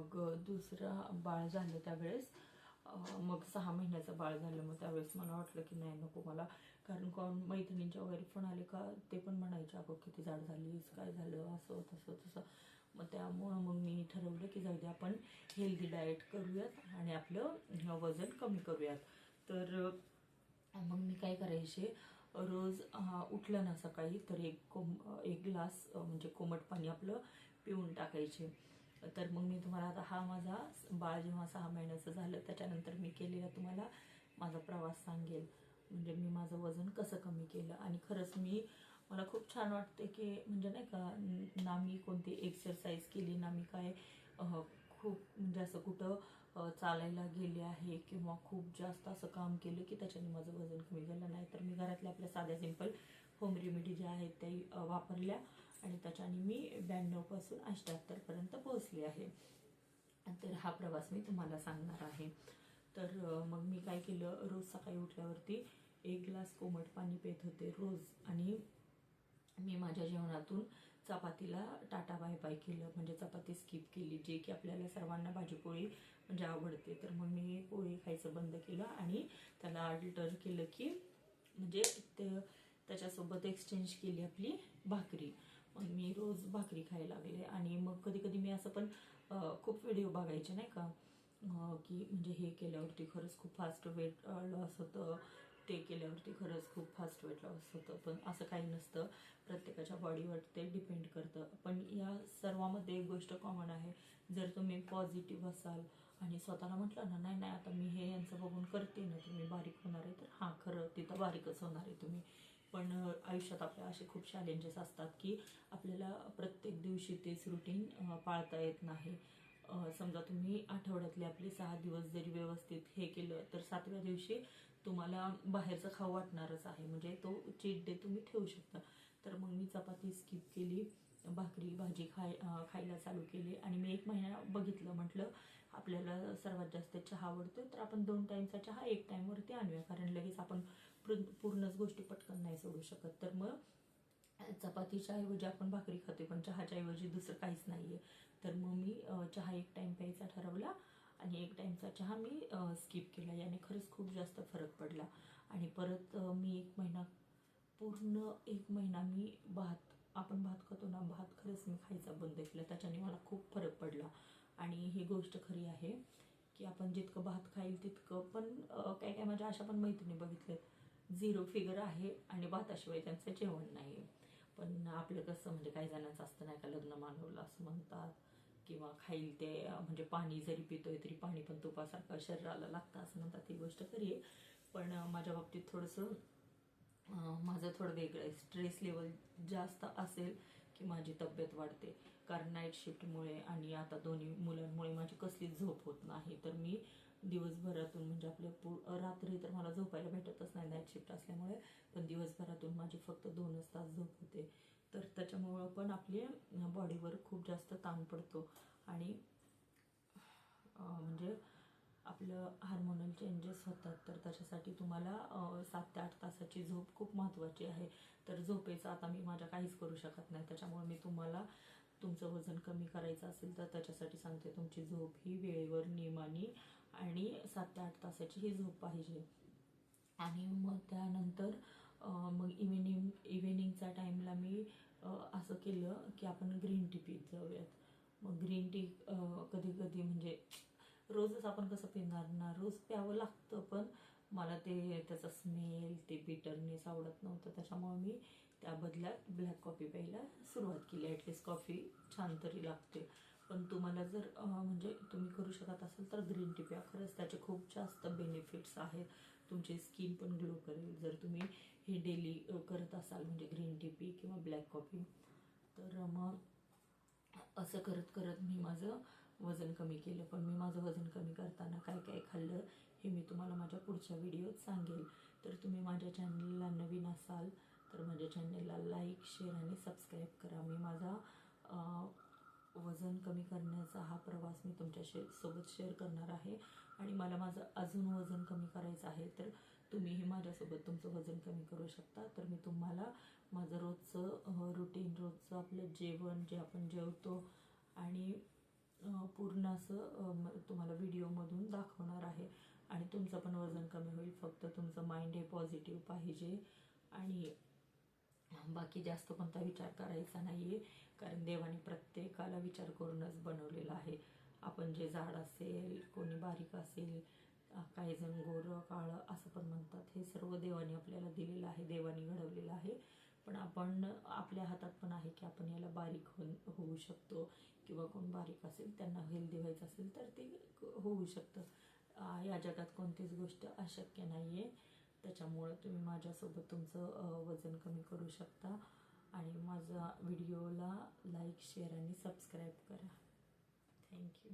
मग दुसरा बाळ झालं त्यावेळेस. मग सहा महिन्याचं बाळ झालं. मग त्यावेळेस मला वाटलं की नाही नको मला. कारण कोण मैत्रिणींच्या वगैरे फोन आले का ते पण म्हणायचे अगं किती जाड झालीस काय झालं? असं तसं तसं. मग त्यामुळं मग मी ठरवलं की जाऊ दे आपण हेल्दी डाएट करूयात आणि आपलं वजन कमी करूयात. तर मग मी काय करायचे रोज उठलं ना सकाळी तर एक कोम एक ग्लास म्हणजे कोमट पाणी आपलं पिऊन टाकायचे. तर मग मी तुम्हाला आता हा माझा बाळ जेव्हा सहा महिन्याचं झालं त्याच्यानंतर मी केलेला तुम्हाला माझा प्रवास सांगेल. म्हणजे मी माझं वजन कसं कमी केलं आणि खरंच मी मला खूप छान वाटते की म्हणजे नाही का ना मी कोणती एक्सरसाइज केली ना मी काय खूप म्हणजे असं कुठं चालायला गेले आहे किंवा खूप जास्त असं काम केलं की त्याच्याने माझं वजन कमी झालं. नाही तर मी घरातल्या आपल्या साध्या सिंपल होम रेमेडी ज्या आहेत त्या वापरल्या. आणि त्याच्याने मी ब्याण्णवपासून अठ्ठ्याहत्तरपर्यंत पोहोचली आहे. तर हा प्रवास मी तुम्हाला सांगणार आहे. तर मग मी काय केलं? रोज सकाळी उठल्यावरती एक ग्लास कोमट पाणी पेत होते रोज. आणि मी माझ्या जेवणातून चपातीला टाटा बाय बाय केलं. म्हणजे चपाती स्किप केली जे की आपल्याला सर्वांना भाजीपोळी म्हणजे आवडते. तर मग मी पोळी खायचं बंद केलं आणि त्याला अल्टर केलं की म्हणजे ते त्याच्यासोबत एक्सचेंज केली आपली भाकरी. मग मी रोज भाकरी खायला लागले आणि मग कधी कधी मी असं पण खूप व्हिडिओ बघायचे नाही का? की म्हणजे हे केल्यावरती खरंच खूप फास्ट वेट लॉस होतं. ते केल्यावरती खरंच खूप फास्ट वेट लॉस होतं. पण असं काही नसतं. प्रत्येकाच्या बॉडीवर ते डिपेंड करतं. पण या सर्वामध्ये एक गोष्ट कॉमन आहे. जर तुम्ही पॉझिटिव्ह असाल आणि स्वतःला म्हटलं ना नाही नाही आता मी हे यांचं बघून करते ना तुम्ही बारीक होणार आहे तर हां खरं तिथं बारीकच होणार आहे तुम्ही. पण आयुष्यात आपल्या असे खूप चॅलेंजेस असतात की आपल्याला प्रत्येक दिवशी तेच रुटीन पाळता येत नाही. समजा तुम्ही आठवड्यातले आपले सहा दिवस जरी व्यवस्थित हे केलं तर सातव्या दिवशी तुम्हाला बाहेरचं खाऊ वाटणारच आहे. म्हणजे तो चीट डे तुम्ही ठेवू शकता. तर मग मी चपाती स्किप केली भाकरी भाजी खाय खायला चालू केली. आणि मी एक महिना बघितलं म्हटलं आपल्याला सर्वात जास्त चहा आवडतो तर आपण दोन टाईमचा चहा एक टाईमवरती आणूया. कारण लगेच आपण पूर्णच गोष्टी पटकन नाही सोडू शकत. तर मग चपातीच्या ऐवजी आपण भाकरी खाते पण चहाच्या ऐवजी दुसरं काहीच नाहीये. तर मग मी चहा एक टाइम प्यायचा ठरवला. आणि एक टाईमचा चहा मी स्किप केला. याने खरंच खूप जास्त फरक पडला. आणि परत मी एक महिना पूर्ण एक महिना मी भात आपण भात खातो ना भात खरंच मी खायचा बंद केला. त्याच्याने मला खूप फरक पडला. आणि ही गोष्ट खरी आहे की आपण जितकं भात खाईल तितकं पण काय काय माझ्या अशा पण मैत्रिणी बघितले झिरो फिगर आहे आणि भाताशिवाय त्यांचं जेवण नाही पण आपलं कसं म्हणजे काही जणांचं असतं नाही का लग्न मानवलं असं म्हणतात. किंवा खाईल ते म्हणजे पाणी जरी पितोय तरी पाणी पण तुपासारखं शरीराला लागतं असं म्हणतात ही गोष्ट खरी आहे. पण माझ्या बाबतीत थोडंसं माझं थोडं वेगळं आहे. स्ट्रेस लेवल जास्त असेल की माझी तब्येत वाढते. कारण नाईट शिफ्टमुळे आणि आता दोन्ही मुलांमुळे माझी कसलीच झोप होत नाही. तर मी दिवसभरातून म्हणजे आपल्या पु रात्री तर मला झोपायला भेटतच नाही नाईट शिफ्ट असल्यामुळे. पण दिवसभरातून माझी फक्त दोनच तास झोप होते. त्याच्यामुळं पण आपले बॉडीवर खूप जास्त ताण पडतो. आणि म्हणजे आपलं हार्मोनल चेंजेस होतात. तर त्याच्यासाठी तुम्हाला सात ते आठ तासाची झोप खूप महत्त्वाची आहे. तर झोपेचं आता मी माझ्या काहीच करू शकत नाही. त्याच्यामुळे मी तुम्हाला तुमचं वजन कमी करायचं असेल तर त्याच्यासाठी सांगते. तुमची झोप ही वेळेवर नियमाने आणि सात ते आठ तासाची ही झोप पाहिजे. आणि मग त्यानंतर मग इव्हिनिंग इव्हिनिंगच्या टाईमला मी असं केलं की आपण ग्रीन टी पीत जाऊयात. मग ग्रीन टी कधी कधी म्हणजे रोजच आपण कसं पिणार ना रोज प्यावं लागतं पण मला ते त्याचा स्मेल ते बिटरनेस आवडत नव्हतं. त्याच्यामुळे मी त्या बदल्यात ब्लॅक कॉफी प्यायला सुरुवात केली. ॲटलिस्ट कॉफी छान तरी लागते. पण तुम्हाला जर म्हणजे तुम्ही करू शकत असाल तर ग्रीन टी प्या. खरंच त्याचे खूप जास्त बेनिफिट्स आहेत. तुमची स्किन पण ग्लो करेल. जर तुम्ही हे डेली करत असाल म्हणजे ग्रीन टी पी किंवा ब्लॅक कॉफी तर मग असं करत करत मी माझं वजन कमी केलं. पण मी माझं वजन कमी करताना काय काय खाल्लं हे मी तुम्हाला माझ्या पुढच्या व्हिडिओत सांगेल. तर तुम्ही माझ्या चॅनलला नवीन असाल तर माझ्या चॅनलला लाईक शेअर आणि सबस्क्राईब करा. मी माझा वजन कमी करण्याचा हा प्रवास मी तुमच्या शे सोबत शेअर करणार आहे. आणि मला माझं अजून वजन कमी करायचं आहे तर तुम्हीही माझ्यासोबत तुमचं वजन कमी करू शकता. तर मी तुम्हाला माझं रोजचं रुटीन रोजचं आपलं जेवण जे आपण जेवतो आणि पूर्ण असं तुम्हाला व्हिडिओमधून दाखवणार आहे. आणि तुमचं पण वजन कमी होईल. फक्त तुमचं माइंड हे पॉझिटिव्ह पाहिजे. आणि बाकी जास्त कोणता विचार करायचा नाही आहे कारण देवाने प्रत्येकाला विचार करूनच बनवलेला आहे. आपण जे झाड असेल कोणी बारीक असेल काही जण गोरं काळं असं पण म्हणतात. हे सर्व देवाने आपल्याला दिलेलं आहे देवाने घडवलेलं आहे. पण आपण आपल्या हातात पण आहे की आपण याला बारीक होऊन होऊ शकतो. किंवा कोण बारीक असेल त्यांना हेल्दी व्हायचं असेल तर ते होऊ शकतं. या जगात कोणतीच गोष्ट अशक्य नाही आहे त्याच्यामुळं तुम्ही माझ्यासोबत तुमचं वजन कमी करू शकता. आणि माझा व्हिडिओला लाईक शेअर आणि सबस्क्राईब करा. Thank you.